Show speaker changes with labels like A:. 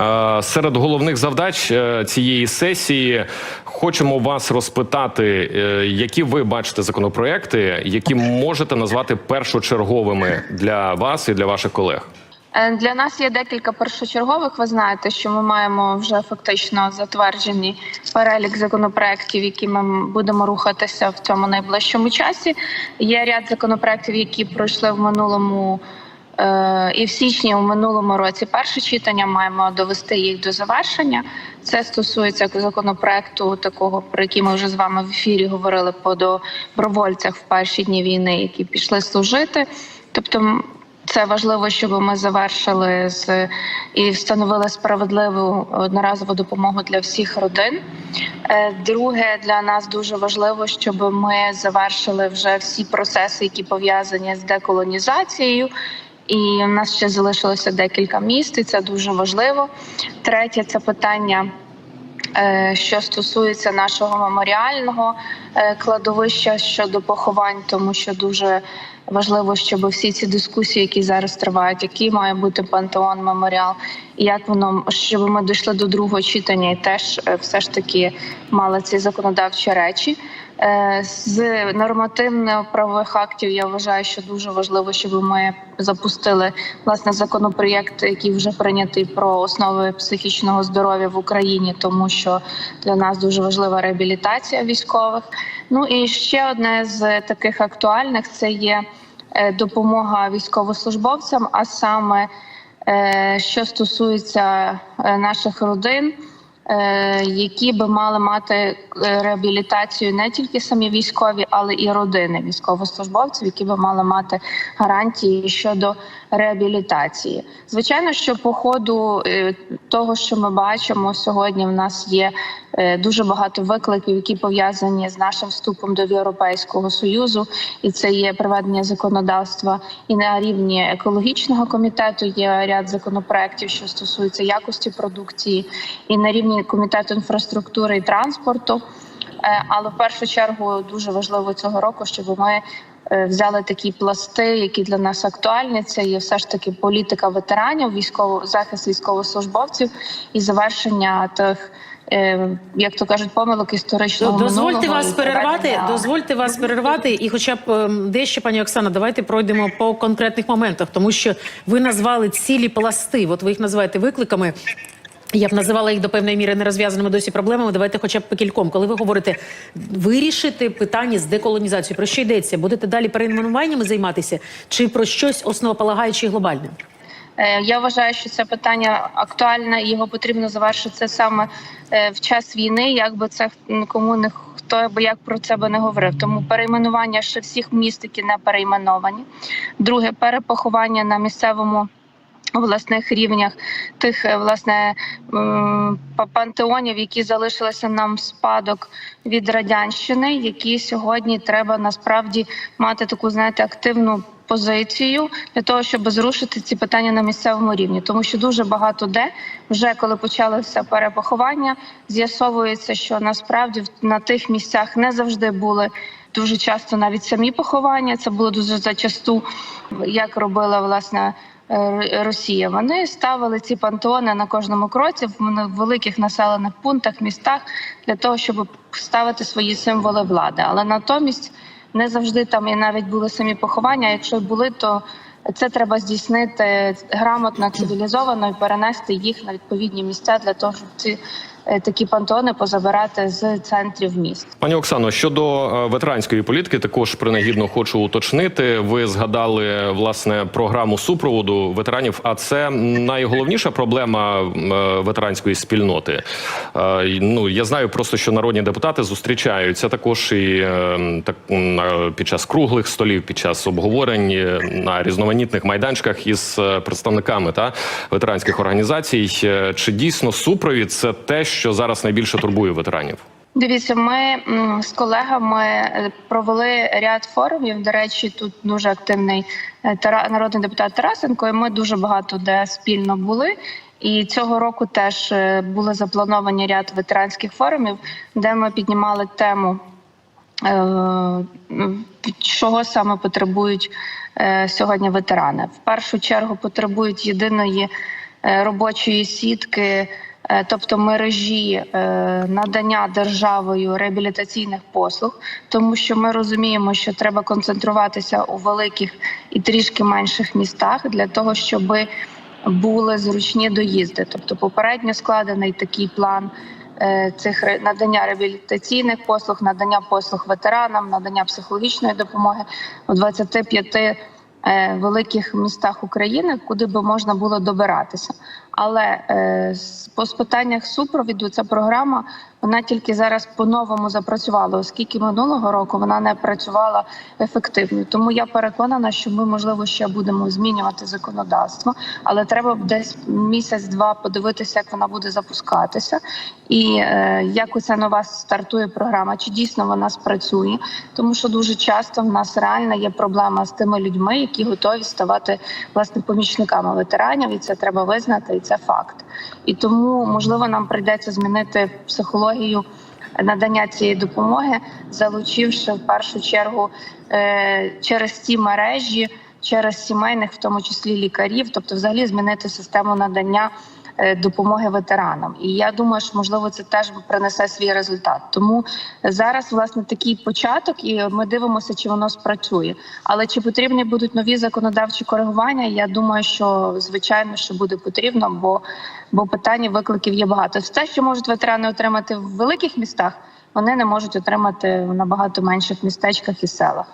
A: Е, Серед головних завдач е, цієї сесії хочемо вас розпитати, е, які ви бачите законопроекти, які можете назвати першочерговими для вас і для ваших колег.
B: Для нас є декілька першочергових. Ви знаєте, що ми маємо вже фактично затверджений перелік законопроєктів, які ми будемо рухатися в цьому найближчому часі. Є ряд законопроєктів, які пройшли в минулому. Е, І в січні у минулому році перше читання маємо довести їх до завершення. Це стосується законопроекту, такого про який ми вже з вами в ефірі говорили по добровольцях в перші дні війни, які пішли служити. Тобто, це важливо, щоб ми завершили з і встановили справедливу одноразову допомогу для всіх родин. Е, Друге, для нас дуже важливо, щоб ми завершили вже всі процеси, які пов'язані з деколонізацією. І у нас ще залишилося декілька міст, і це дуже важливо. Третє це питання Е, що стосується нашого меморіального е, кладовища щодо поховань, тому що дуже важливо, щоб всі ці дискусії, які зараз тривають, який має бути пантеон меморіал, і як воно щоб ми дійшли до другого читання, і теж е, все ж таки мали ці законодавчі речі. Е, З нормативно-правових актів я вважаю, що дуже важливо, щоб ми запустили власне законопроєкт, який вже прийнятий про основи психічного здоров'я в Україні, тому що для нас дуже важлива реабілітація військових. Ну і ще одне з таких актуальних це є е, допомога військовослужбовцям, а саме е, що стосується наших родин які би мали мати е, реабілітацію не тільки самі військові, але і родини військовослужбовців, які би мали мати гарантії щодо реабілітації. Звичайно, що по ходу е, того, що ми бачимо сьогодні, в нас є е, дуже багато викликів, які пов'язані з нашим вступом до Європейського союзу, і це є приведення законодавства і на рівні екологічного комітету. Є ряд законопроєктів, що стосуються якості продукції, і на рівні комітету інфраструктури і транспорту. Е, Але в першу чергу дуже важливо цього року, щоб ми е, взяли такі пласти, які для нас актуальні. Це є все ж таки політика ветеранів, військово захист військовослужбовців і завершення тих. Е, Як то кажуть, помилок історичного
C: Дозвольте
B: минулого
C: вас перервати.
B: приведення-
C: Дозвольте вас перервати, і, хоча б ем, дещо, пані Оксана, давайте пройдемо по конкретних моментах, тому що ви назвали цілі пласти. От ви їх називаєте викликами. Я б називала їх до певної міри нерозв'язаними досі проблемами. Давайте, хоча б по кільком. Коли ви говорите вирішити питання з деколонізацією, про що йдеться? Будете далі перейменуваннями займатися, чи про щось основополагаюче і глобальне?
B: Е, Я вважаю, що це питання актуальне, і його потрібно завершити саме е, в час війни. Як би це м, кому не хто би як про це би не говорив. Тому перейменування ще всіх міст, які не перейменовані. Друге перепоховання на місцевому. Власних рівнях тих е, власне пантеонів, які залишилися нам в спадок від радянщини, які сьогодні треба насправді мати таку, знаєте, активну позицію для того, щоб зрушити ці питання на місцевому рівні, тому що дуже багато де вже коли почалося перепоховання, з'ясовується, що насправді на тих місцях не завжди були. Дуже часто навіть самі поховання це було дуже зачасту, як робила власне е, Росія. Вони ставили ці пантеони на кожному кроці в великих населених пунктах, містах для того, щоб ставити свої символи влади. Але натомість не завжди там і навіть були самі поховання. Якщо були, то це треба здійснити грамотно, цивілізовано і перенести їх на відповідні місця для того, щоб ці такі пантеони позабирати з центрів міст.
A: Пані Оксано, щодо е, ветеранської політики, також принагідно хочу уточнити. Ви згадали власне програму супроводу ветеранів. А це найголовніша проблема е, ветеранської спільноти. Е, Ну я знаю просто, що народні депутати зустрічаються також і е, так під час круглих столів, під час обговорень е, на різноманітних майданчиках із е, представниками та ветеранських організацій. Е, Чи дійсно супровід це те, що зараз найбільше турбує ветеранів?
B: Дивіться, ми з колегами е, провели ряд форумів. До речі, тут дуже активний е, народний депутат Тарасенко. і Ми дуже багато де спільно були. І цього року теж е, були заплановані ряд ветеранських форумів, де ми піднімали тему, чого саме потребують сьогодні ветерани. В першу чергу потребують єдиної робочої сітки, тобто мережі е, надання державою реабілітаційних послуг, тому що ми розуміємо, що треба концентруватися у великих і трішки менших містах для того, щоби були зручні доїзди. Тобто, попередньо складений такий план е, цих надання реабілітаційних послуг, надання послуг ветеранам, надання психологічної допомоги у 25 е, великих містах України, куди би можна було добиратися. Але е, по питаннях супровіду ця програма вона тільки зараз по-новому запрацювала, оскільки минулого року вона не працювала ефективно. Тому я переконана, що ми можливо ще будемо змінювати законодавство, але треба десь місяць-два подивитися, як вона буде запускатися, і е, як оця нова стартує програма, чи дійсно вона спрацює, тому що дуже часто в нас реально є проблема з тими людьми, які готові ставати власне помічниками ветеранів, і це треба визнати, це факт. І тому можливо нам прийдеться змінити психологію надання цієї допомоги, залучивши в першу чергу е, через ці мережі, через сімейних, в тому числі лікарів, тобто, взагалі змінити систему надання допомоги ветеранам. І я думаю, що можливо це теж принесе свій результат. Тому зараз власне такий початок, і ми дивимося, чи воно спрацює. Але чи потрібні будуть нові законодавчі коригування? Я думаю, що звичайно, що буде потрібно, бо, бо питань викликів є багато. Все, що можуть ветерани отримати в великих містах, вони не можуть отримати в набагато менших містечках і селах.